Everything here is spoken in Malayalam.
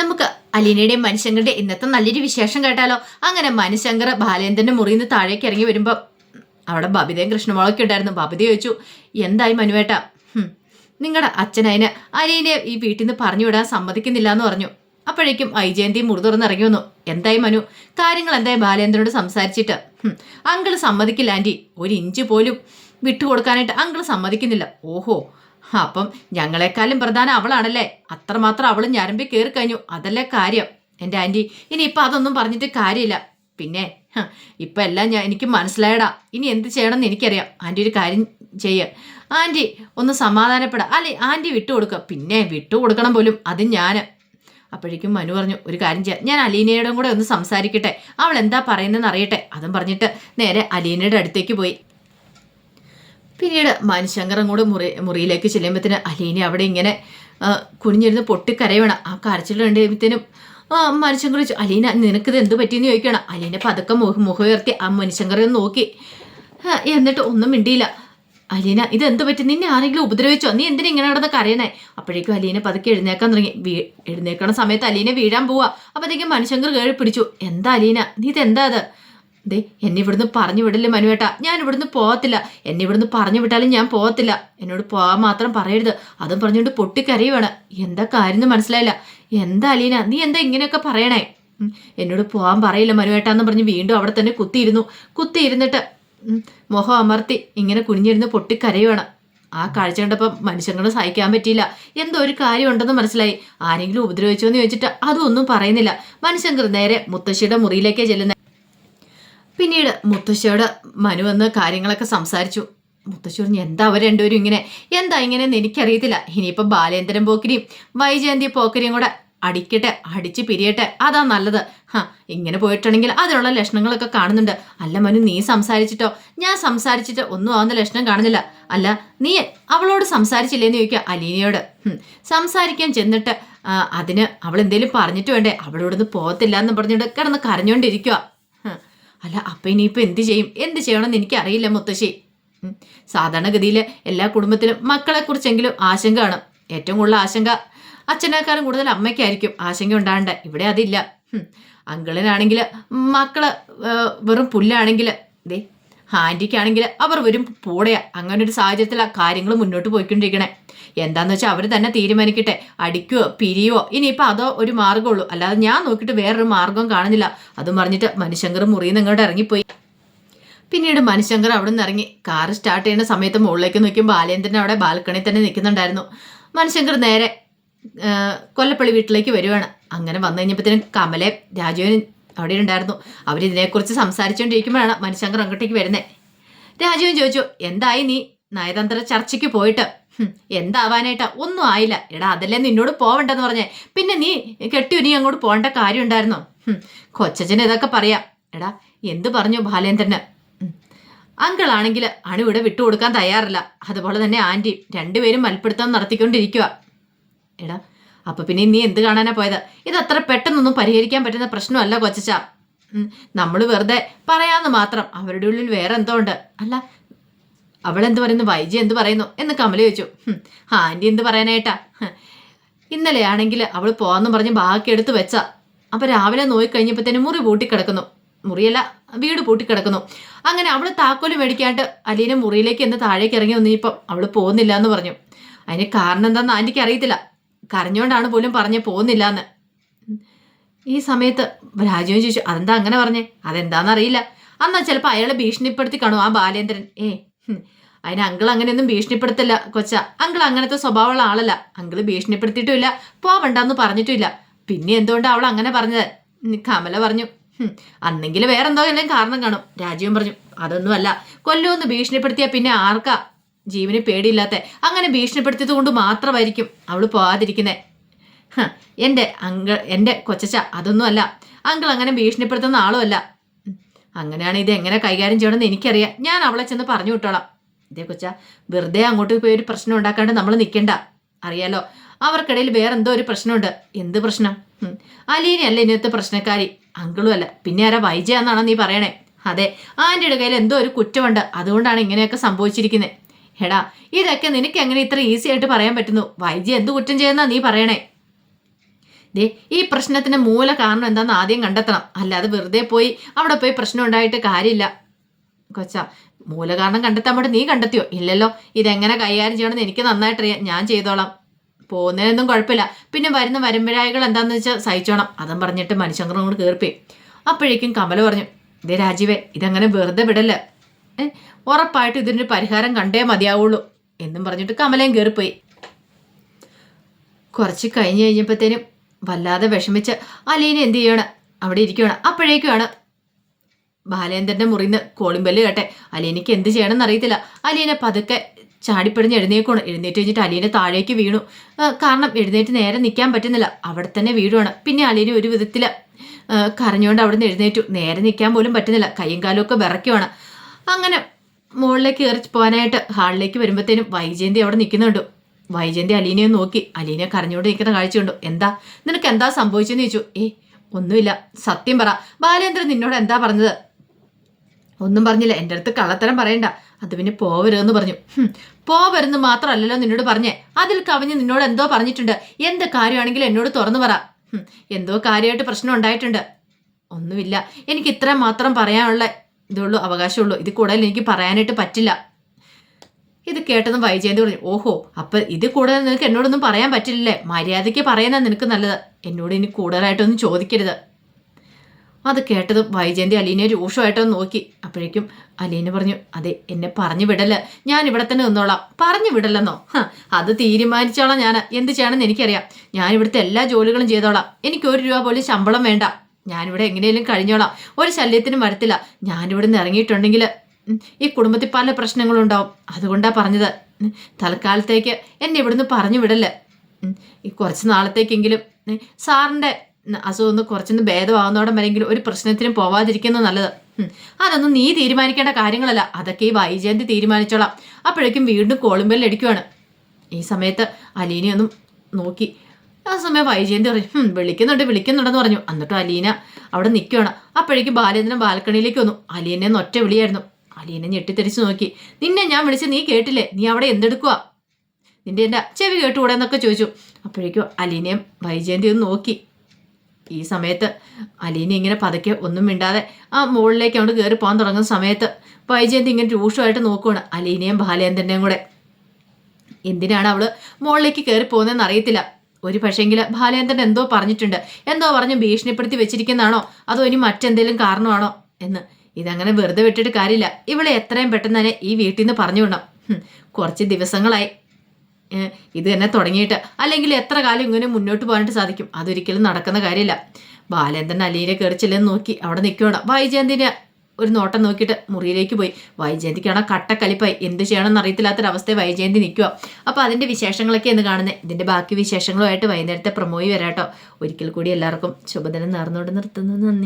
നമുക്ക് അലീനയുടെയും മനുശങ്കറുടെയും ഇന്നത്തെ നല്ലൊരു വിശേഷം കേട്ടാലോ? അങ്ങനെ മനുശങ്കർ ബാലേന്ദ്രന്റെ മുറിയിൽ നിന്ന് താഴേക്ക് ഇറങ്ങി വരുമ്പോൾ അവിടെ ബബിതയും കൃഷ്ണമോളൊക്കെ ഉണ്ടായിരുന്നു. ബബിത ചോദിച്ചു എന്തായി മനുവേട്ട? നിങ്ങളുടെ അച്ഛനതിന് അലീനെ ഈ വീട്ടിൽ നിന്ന് പറഞ്ഞു വിടാൻ സമ്മതിക്കുന്നില്ല എന്ന് പറഞ്ഞു. അപ്പോഴേക്കും ഐജയന്തി ഇറങ്ങി വന്നു. എന്തായി മനു? കാര്യങ്ങൾ എന്തായി ബാലേന്ദ്രനോട് സംസാരിച്ചിട്ട്? അങ്കിൾ സമ്മതിക്കില്ല ആന്റി ഒരു ഇഞ്ച് പോലും വിട്ടുകൊടുക്കാനായിട്ട് അങ്കിൾ സമ്മതിക്കുന്നില്ല. ഓഹോ അപ്പം ഞങ്ങളെക്കാളും പ്രധാനം അവളാണല്ലേ? അത്രമാത്രം അവൾ ഞരമ്പി കയറി കഴിഞ്ഞു. അതല്ലേ കാര്യം? എന്റെ ആന്റി ഇനി ഇപ്പം അതൊന്നും പറഞ്ഞിട്ട് കാര്യമില്ല. പിന്നെ ഇപ്പം എല്ലാം ഞാൻ എനിക്ക് മനസ്സിലായടാ. ഇനി എന്ത് ചെയ്യണമെന്ന് എനിക്കറിയാം. ആന്റി ഒരു കാര്യം ചെയ്യ. ആന്റി ഒന്ന് സമാധാനപ്പെടാം. അല്ലെ ആന്റി വിട്ടുകൊടുക്കുക പിന്നെ വിട്ടുകൊടുക്കണം പോലും. അത് ഞാൻ അപ്പോഴേക്കും മനു പറഞ്ഞു ഒരു കാര്യം ചെയ്യാം. ഞാൻ അലീനയോടും കൂടെ ഒന്ന് സംസാരിക്കട്ടെ. അവൾ എന്താ പറയുന്നതെന്ന് അറിയട്ടെ. അതും പറഞ്ഞിട്ട് നേരെ അലീനയുടെ അടുത്തേക്ക് പോയി. പിന്നീട് മനുശങ്കറും അങ്ങോട്ട് മുറി മുറിയിലേക്ക് ചെല്ലുമ്പോഴത്തേന് അലീനെ അവിടെ ഇങ്ങനെ കുനിഞ്ഞിരുന്ന് പൊട്ടിക്കരയണം ആ കരച്ചിൽ കണ്ടുമ്പോഴത്തേനും ആ മനുശങ്കർ ചോദിച്ചു അലീന ഇത് എന്ത് പറ്റിയെന്ന് ചോദിക്കണം അലീനെ പതുക്കെ മുഖ ഉയർത്തി ആ മനുശങ്കറെ നോക്കി. എന്നിട്ട് ഒന്നും മിണ്ടിയില്ല. അലീന ഇത് എന്ത് പറ്റി? നിന്നെ ആരെങ്കിലും ഉപദ്രവിച്ചോ? നീ എന്തിനാ ഇങ്ങനെ നടന്ന് കരയണേ അപ്പോഴേക്കും അലീന പതുക്കെ എഴുന്നേക്കാൻ തുടങ്ങി. വീ എഴുന്നേക്കണ സമയത്ത് അലീനെ വീഴാൻ പോവാ. അപ്പോഴത്തേക്കും മനുശങ്കർ കേഴി പിടിച്ചു. എന്താ അലീന? നീ ഇത് എന്താ അത്? ദേ എന്നെ ഇവിടുന്ന് പറഞ്ഞു വിടില്ല മനുവേട്ട? ഞാൻ ഇവിടുന്ന് പോകത്തില്ല എന്നെ ഇവിടുന്ന് പറഞ്ഞു വിട്ടാലും ഞാൻ പോകത്തില്ല എന്നോട് പോകാൻ മാത്രം പറയരുത്. അതും പറഞ്ഞുകൊണ്ട് പൊട്ടിക്കരയുവാണ്. എന്താ കാര്യം മനസ്സിലായില്ല. എന്താ അലീന? നീ എന്താ ഇങ്ങനെയൊക്കെ പറയണേ? എന്നോട് പോകാൻ പറയില്ല മനുവേട്ട എന്ന് പറഞ്ഞ് വീണ്ടും അവിടെ തന്നെ കുത്തിയിരുന്നു. കുത്തിയിരുന്നിട്ട് മുഖം അമർത്തി ഇങ്ങനെ കുനിഞ്ഞിരുന്ന് പൊട്ടിക്കരയുവാണ്. ആ കാഴ്ച കണ്ടപ്പോൾ മനുഷ്യങ്ങളെ സഹിക്കാൻ പറ്റിയില്ല. എന്തോ ഒരു കാര്യം ഉണ്ടെന്ന് മനസ്സിലായി. ആരെങ്കിലും ഉപദ്രവിച്ചോ എന്ന് ചോദിച്ചിട്ട് അതൊന്നും പറയുന്നില്ല. മനുഷ്യങ്കർ നേരെ മുത്തശ്ശിയുടെ മുറിയിലേക്കേ ചെല്ലുന്ന. പിന്നീട് മുത്തശ്ശിയോട് മനു വന്ന് കാര്യങ്ങളൊക്കെ സംസാരിച്ചു. മുത്തശ്ശി പറഞ്ഞു എന്താ അവർ രണ്ടുപേരും ഇങ്ങനെ? എന്താ ഇങ്ങനെ എനിക്കറിയത്തില്ല. ഇനിയിപ്പോൾ ബാലേന്ദ്രൻ പോക്കിരിയും വൈജയന്തി പോക്കരിയും കൂടെ അടിക്കട്ടെ അടിച്ച് പിരിയട്ടെ. അതാ നല്ലത്. ഹാ ഇങ്ങനെ പോയിട്ടുണ്ടെങ്കിൽ അതിനുള്ള ലക്ഷണങ്ങളൊക്കെ കാണുന്നുണ്ട്. അല്ല മനു നീ സംസാരിച്ചിട്ടോ? ഞാൻ സംസാരിച്ചിട്ട് ഒന്നും ആവുന്ന ലക്ഷണം കാണുന്നില്ല. അല്ല നീ അവളോട് സംസാരിച്ചില്ലേന്ന് ചോദിക്കുക അലീനയോട്. സംസാരിക്കാൻ ചെന്നിട്ട് അതിന് അവൾ എന്തേലും പറഞ്ഞിട്ട് വേണ്ടേ? അവളോടൊന്ന് പോകത്തില്ല എന്ന് പറഞ്ഞിട്ട് കിടന്ന് കരഞ്ഞോണ്ടിരിക്കുക അല്ല അപ്പം ഇനിയിപ്പോൾ എന്ത് ചെയ്യും എന്ത് ചെയ്യണമെന്ന് എനിക്കറിയില്ല മുത്തശ്ശി. സാധാരണഗതിയിൽ എല്ലാ കുടുംബത്തിലും മക്കളെക്കുറിച്ചെങ്കിലും ആശങ്ക കാണും ഏറ്റവും കൂടുതൽ ആശങ്ക അച്ഛനേക്കാളും കൂടുതൽ അമ്മയ്ക്കായിരിക്കും ആശങ്ക ഉണ്ടാകേണ്ട ഇവിടെ അതില്ല. അങ്കിളിനാണെങ്കിൽ മക്കൾ വെറും പുല്ലാണെങ്കിൽ ദേ ആന്റിക്കാണെങ്കിൽ അവർ വരും പൂടയാ. അങ്ങനെ ഒരു സാഹചര്യത്തിലാണ് കാര്യങ്ങൾ മുന്നോട്ട് പോയിക്കൊണ്ടിരിക്കണേ. എന്താന്ന് വെച്ചാൽ അവർ തന്നെ തീരുമാനിക്കട്ടെ. അടിക്കുവോ പിരിയോ ഇനിയിപ്പോൾ അതോ ഒരു മാർഗമുള്ളൂ. അല്ലാതെ ഞാൻ നോക്കിയിട്ട് വേറൊരു മാർഗം കാണുന്നില്ല. അതും പറഞ്ഞിട്ട് മനുശങ്കർ മുറിയിൽ നിന്ന് ഇങ്ങോട്ട് ഇറങ്ങിപ്പോയി. പിന്നീട് മനുശങ്കർ അവിടെ നിന്ന് ഇറങ്ങി. കാർ സ്റ്റാർട്ട് ചെയ്യുന്ന സമയത്ത് മുകളിലേക്ക് നോക്കിയും ബാലേന്ദ്രൻ അവിടെ ബാൽക്കണി തന്നെ നിൽക്കുന്നുണ്ടായിരുന്നു. മനുശങ്കർ നേരെ കൊല്ലപ്പള്ളി വീട്ടിലേക്ക് വരുവാണ്. അങ്ങനെ വന്നു കഴിഞ്ഞപ്പോഴത്തേനും കമലെ രാജുവിനും അവിടെ ഉണ്ടായിരുന്നു അവരിതിനെക്കുറിച്ച് സംസാരിച്ചുകൊണ്ടിരിക്കുമ്പോഴാണ് മനുശങ്കർ അങ്ങോട്ടേക്ക് വരുന്നത് രാജുവിൻ ചോദിച്ചു എന്തായി നീ? നയതന്ത്ര ചർച്ചയ്ക്ക് പോയിട്ട്? എന്താവാനായിട്ടാ? ഒന്നും ആയില്ല. എടാ അതല്ലേ നിന്നോട് പോവണ്ടെന്ന് പറഞ്ഞേ. പിന്നെ നീ കെട്ടി നീ അങ്ങോട്ട് പോകേണ്ട കാര്യം ഉണ്ടായിരുന്നോ കൊച്ചച്ഛന് ഇതൊക്കെ പറയാം. എടാ എന്ത് പറഞ്ഞു ബാലേന്ദ്രന്? അങ്കിളാണെങ്കിൽ അണുവിടെ വിട്ടുകൊടുക്കാൻ തയ്യാറില്ല. അതുപോലെ തന്നെ ആന്റി രണ്ടുപേരും മൽപ്പിടുത്തം നടത്തിക്കൊണ്ടിരിക്കുക എടാ അപ്പൊ പിന്നെ നീ എന്ത് കാണാനാ പോയത്? ഇത് അത്ര പെട്ടെന്നൊന്നും പരിഹരിക്കാൻ പറ്റുന്ന പ്രശ്നമല്ല കൊച്ചച്ച. നമ്മൾ വെറുതെ പറയാന്ന് മാത്രം. അവരുടെ ഉള്ളിൽ വേറെ എന്തോ ഉണ്ട്. അല്ല അവളെന്ത് പറയുന്നു? വൈജി എന്ത് പറയുന്നു? എന്ന് കമല ചോദിച്ചു. "ഹും, ആന്റി എന്ത് പറയാനായിട്ടാ? ഇന്നലെയാണെങ്കിൽ അവൾ പോവാന്ന് പറഞ്ഞ് ബാക്കി എടുത്ത് വെച്ച. അപ്പൊ രാവിലെ നോക്കിക്കഴിഞ്ഞപ്പോഴത്തേനും മുറി പൂട്ടിക്കിടക്കുന്നു. മുറിയല്ല വീട് പൂട്ടിക്കിടക്കുന്നു. അങ്ങനെ അവൾ താക്കോൽ മേടിക്കാണ്ട് അലീന മുറിയിലേക്ക് എന്ന് താഴേക്ക് ഇറങ്ങി വന്നിപ്പം അവൾ പോകുന്നില്ല എന്ന് പറഞ്ഞു. അതിന് കാരണം എന്താണെന്ന് ആന്റിക്ക് അറിയത്തില്ല. കരഞ്ഞോണ്ടാണ് പോലും പറഞ്ഞ് പോകുന്നില്ല എന്ന് ഈ സമയത്ത് രാജുവിന് ചോദിച്ചു അതെന്താ അങ്ങനെ പറഞ്ഞേ? അതെന്താണെന്നറിയില്ല അന്നാ ചിലപ്പോൾ അയാളെ ഭീഷണിപ്പെടുത്തി കാണും ആ ബാലേന്ദ്രൻ. ഏ. അതിന് അങ്കിൾ അങ്ങനെയൊന്നും ഭീഷണിപ്പെടുത്തില്ല കൊച്ച. അങ്കിൾ അങ്ങനത്തെ സ്വഭാവമുള്ള ആളല്ല. അങ്കിൾ ഭീഷണിപ്പെടുത്തിയിട്ടുമില്ല. പോവണ്ടെന്ന് പറഞ്ഞിട്ടുമില്ല. പിന്നെ എന്തുകൊണ്ടാണ് അവൾ അങ്ങനെ പറഞ്ഞത്? കമല പറഞ്ഞു "ഹും, അന്നെങ്കിലും വേറെന്തോ എല്ലാം കാരണം കാണും. രാജീവൻ പറഞ്ഞു അതൊന്നുമല്ല. കൊല്ലുമെന്ന് ഭീഷണിപ്പെടുത്തിയാൽ പിന്നെ ആർക്കാ? ജീവന് പേടിയില്ലാത്ത അങ്ങനെ ഭീഷണിപ്പെടുത്തിയത് കൊണ്ട് മാത്രമായിരിക്കും അവൾ പോകാതിരിക്കുന്നത് എന്റെ അങ്കിൾ എന്റെ കൊച്ചച്ച അതൊന്നും അല്ല. അങ്കിൾ അങ്ങനെ ഭീഷണിപ്പെടുത്തുന്ന ആളുമല്ല അങ്ങനെയാണ് ഇത് എങ്ങനെ കൈകാര്യം ചെയ്യണമെന്ന് എനിക്കറിയാം. ഞാൻ അവളെ ചെന്ന് പറഞ്ഞു വിട്ടോളാം. ഇതേ കൊച്ച വെറുതെ അങ്ങോട്ട് പോയി ഒരു പ്രശ്നം ഉണ്ടാക്കാണ്ട് നമ്മൾ നിൽക്കണ്ട അറിയാലോ അവർക്കിടയിൽ വേറെന്തോ ഒരു പ്രശ്നമുണ്ട്. എന്ത് പ്രശ്നം. അലീനയല്ല ഇന്നത്തെ പ്രശ്നക്കാരി. അങ്കിളും അല്ല. പിന്നെ ആരാ വൈജയാന്നാണോ നീ പറയണേ. അതെ ആന്റെ കയ്യിൽ എന്തോ ഒരു കുറ്റമുണ്ട്. അതുകൊണ്ടാണ് ഇങ്ങനെയൊക്കെ സംഭവിച്ചിരിക്കുന്നത് എടാ ഇതൊക്കെ നിനക്ക് എങ്ങനെ ഇത്ര ഈസി ആയിട്ട് പറയാൻ പറ്റുന്നു? വൈജി എന്ത് കുറ്റം ചെയ്യുന്നാ നീ പറയണേ? ദേ ഈ പ്രശ്നത്തിന് മൂല കാരണം എന്താണെന്ന് ആദ്യം കണ്ടെത്തണം. അല്ലാതെ വെറുതെ പോയി അവിടെ പോയി പ്രശ്നം ഉണ്ടായിട്ട് കാര്യമില്ല. കൊച്ച മൂല കാരണം കണ്ടെത്താൻ വേണ്ടി നീ കണ്ടെത്തിയോ? ഇല്ലല്ലോ. ഇതെങ്ങനെ കൈകാര്യം ചെയ്യണമെന്ന് എനിക്ക് നന്നായിട്ടറിയാം. ഞാൻ ചെയ്തോളാം. പോകുന്നതിനൊന്നും കുഴപ്പമില്ല. പിന്നെ വരുന്ന വരമ്പരായകൾ എന്താണെന്ന് വെച്ചാൽ സഹിച്ചോണം. അതും പറഞ്ഞിട്ട് മനുഷ്യങ്കറും കൂടെ കീർപ്പി അപ്പോഴേക്കും കമല പറഞ്ഞു ഇതേ രാജീവേ ഇതങ്ങനെ വെറുതെ വിടല്ല? ഉറപ്പായിട്ട് ഇതിനൊരു പരിഹാരം കണ്ടേ മതിയാവുള്ളൂ എന്നും പറഞ്ഞിട്ട് കമലയും കയറിപ്പോയി കുറച്ച് കഴിഞ്ഞ് കഴിഞ്ഞപ്പോഴത്തേനും വല്ലാതെ വിഷമിച്ച് അലീന എന്ത് ചെയ്യണം? അവിടെ ഇരിക്കുകയാണ് അപ്പോഴേക്കുമാണ് മുറിയിൽ മുറിന്ന് കോളിമ്പല്ല് കേട്ടെ. അലീനയ്ക്ക് എന്ത് ചെയ്യണമെന്ന് അറിയത്തില്ല. അലീന പതുക്കെ ചാടിപ്പിടിഞ്ഞ് എഴുന്നേക്കാണ് എഴുന്നേറ്റ് കഴിഞ്ഞിട്ട് അലീന താഴേക്ക് വീണു. കാരണം എഴുന്നേറ്റ് നേരെ നിൽക്കാൻ പറ്റുന്നില്ല. അവിടെ തന്നെ വീഴുവാണ്. പിന്നെ അലീന ഒരു വിധത്തിൽ കരഞ്ഞുകൊണ്ട് അവിടെ നിന്ന് എഴുന്നേറ്റു. നേരെ നിൽക്കാൻ പോലും പറ്റുന്നില്ല. കയ്യും കാലും ഒക്കെ വിറയ്ക്കുവാണ്. അങ്ങനെ മുകളിലേക്ക് കയറി പോകാനായിട്ട് ഹാളിലേക്ക് വരുമ്പോഴത്തേനും വൈജയന്തി അവിടെ നിൽക്കുന്നുണ്ട്. വൈജയന്തി അലീനയെ നോക്കി. അലീന കരഞ്ഞുകൊണ്ട് നിൽക്കുന്ന കാഴ്ച കണ്ടു എന്താ? നിനക്ക് എന്താ സംഭവിച്ചെന്ന് ചോദിച്ചു. ഏ ഒന്നുമില്ല. സത്യം പറ. ബാലേന്ദ്രൻ നിന്നോട് എന്താ പറഞ്ഞത്? ഒന്നും പറഞ്ഞില്ല. എന്റെ അടുത്ത് കള്ളത്തരം പറയണ്ട. അത് പിന്നെ പോവരുതെന്ന് പറഞ്ഞു. "ഹും, പോവരുന്ന് മാത്രമല്ലല്ലോ നിന്നോട് പറഞ്ഞേ. അതിൽ കവിഞ്ഞ് നിന്നോട് എന്തോ പറഞ്ഞിട്ടുണ്ട്. എന്ത് കാര്യമാണെങ്കിലും എന്നോട് തുറന്നു പറ. എന്തോ കാര്യമായിട്ട് പ്രശ്നം ഉണ്ടായിട്ടുണ്ട്. ഒന്നുമില്ല. എനിക്ക് ഇത്ര മാത്രം പറയാനുള്ള ഇതുള്ളൂ അവകാശമുള്ളൂ. ഇത് കൂടുതൽ എനിക്ക് പറയാനായിട്ട് പറ്റില്ല. ഇത് കേട്ടതും വൈജയന്തി പറഞ്ഞു ഓഹോ അപ്പൊ ഇത് കൂടുതൽ നിനക്ക് എന്നോടൊന്നും പറയാൻ പറ്റില്ലല്ലേ? മര്യാദയ്ക്ക് പറയുന്ന നിനക്ക് നല്ലത്. എന്നോട് ഇനി കൂടുതലായിട്ടൊന്നും ചോദിക്കരുത്. അത് കേട്ടതും വൈജയന്തി അലീനെ രൂക്ഷമായിട്ടൊന്ന് നോക്കി. അപ്പോഴേക്കും അലീന പറഞ്ഞു അതെ എന്നെ പറഞ്ഞു വിടൽ. ഞാൻ ഇവിടെ തന്നെ നിന്നോളാം. പറഞ്ഞു വിടല്ലെന്നോ? അത് തീരുമാനിച്ചോളാം ഞാൻ എന്ത് ചെയ്യണമെന്ന് എനിക്കറിയാം. ഞാൻ ഇവിടുത്തെ എല്ലാ ജോലികളും ചെയ്തോളാം. എനിക്ക് ഒരു രൂപ പോലും ശമ്പളം വേണ്ട. ഞാനിവിടെ എങ്ങനെയും കഴിഞ്ഞോളാം. ഒരു ശല്യത്തിനും വരത്തില്ല. ഞാനിവിടെ നിന്ന് ഇറങ്ങിയിട്ടുണ്ടെങ്കിൽ ഈ കുടുംബത്തിൽ പല പ്രശ്നങ്ങളും ഉണ്ടാവും അതുകൊണ്ടാണ് പറഞ്ഞത് തൽക്കാലത്തേക്ക് എന്നെ ഇവിടുന്ന് പറഞ്ഞു വിടല്ലേ. ഈ കുറച്ച് നാളത്തേക്കെങ്കിലും സാറിന്റെ അസുഖമൊന്ന് അസുഖം കുറച്ചൊന്ന് ഭേദമാവുന്നോടം വരെങ്കിലും ഒരു പ്രശ്നത്തിനും പോവാതിരിക്കുന്നത് നല്ലത്. അതൊന്നും നീ തീരുമാനിക്കേണ്ട കാര്യങ്ങളല്ല. അതൊക്കെ ഈ വൈജയന്തി തീരുമാനിച്ചോളാം. അപ്പോഴേക്കും വീണ്ടും കോളുമ്പെല്ലടിക്കുവാണ് ഈ സമയത്ത് അലീനെ ഒന്നും നോക്കി ആ സമയം വൈജയന്തി പറഞ്ഞു "ഹും, വിളിക്കുന്നുണ്ട് വിളിക്കുന്നുണ്ടെന്ന് പറഞ്ഞു. എന്നിട്ട് അലീന അവിടെ നിൽക്കുകയാണ് അപ്പോഴേക്കും ബാലേന്ദ്രൻ ബാൽക്കണിയിലേക്ക് വന്നു. അലീനെ ഒറ്റ വിളിയായിരുന്നു. അലീനെ ഞെട്ടിത്തെറിച്ച് നോക്കി. നിന്നെ ഞാൻ വിളിച്ച് നീ കേട്ടില്ലേ? നീ അവിടെ എന്തെടുക്കുക നിന്റെ എന്റെ ചെവി കേട്ടുകൂടെ? എന്നൊക്കെ ചോദിച്ചു. അപ്പോഴേക്കും അലീനയും വൈജയന്തിയും ഒന്ന് നോക്കി. ഈ സമയത്ത് അലീന ഇങ്ങനെ പതുക്കെ ഒന്നും മിണ്ടാതെ ആ മുകളിലേക്ക് അങ്ങോട്ട് കയറി പോകാൻ തുടങ്ങുന്ന സമയത്ത് വൈജയന്തി ഇങ്ങനെ രൂക്ഷമായിട്ട് നോക്കുകയാണ് അലീനയും ബാലേന്ദ്രന്റെയും കൂടെ. എന്തിനാണ് അവൾ മുകളിലേക്ക് കയറി പോകുന്നതെന്ന് അറിയത്തില്ല. ഒരു പക്ഷേങ്കിൽ ബാലേന്ദ്രൻ എന്തോ പറഞ്ഞിട്ടുണ്ട്. എന്തോ പറഞ്ഞ് ഭീഷണിപ്പെടുത്തി വെച്ചിരിക്കുന്നതാണോ? അതോ ഇനി മറ്റെന്തെങ്കിലും കാരണമാണോ? എന്ന്. ഇതങ്ങനെ വെറുതെ വിട്ടിട്ട് കാര്യമില്ല. ഇവളെ എത്രയും പെട്ടെന്ന് തന്നെ ഈ വീട്ടിൽ നിന്ന് പറഞ്ഞു വിടണം. കുറച്ച് ദിവസങ്ങളായി. ഇത് തന്നെ തുടങ്ങിയിട്ട്. അല്ലെങ്കിൽ എത്ര കാലം ഇങ്ങനെ മുന്നോട്ട് പോകാനായിട്ട് സാധിക്കും? അതൊരിക്കലും നടക്കുന്ന കാര്യമില്ല. ബാലേന്ദ്രൻ അലീനെ കയറിച്ചില്ലെന്ന് നോക്കി അവിടെ നിൽക്കണം വൈജയന്തിനെ ഒരു നോട്ടം നോക്കിയിട്ട് മുറിയിലേക്ക് പോയി. വൈജയന്തിക്കാണ് കട്ടക്കലിപ്പായി? എന്ത് ചെയ്യണമെന്ന് അറിയത്തില്ലാത്തൊരവസ്ഥ വൈജയന്തി നിൽക്കുക അപ്പോൾ അതിന്റെ വിശേഷങ്ങളൊക്കെ എന്ന് കാണുന്നത് ഇതിന്റെ ബാക്കി വിശേഷങ്ങളുമായിട്ട് വൈകുന്നേരത്തെ പ്രമോയി വരാട്ടോ. ഒരിക്കൽ കൂടി എല്ലാവർക്കും ശുഭദിനം നേർന്നുകൊണ്ട് നിർത്തുന്നു. നന്ദി.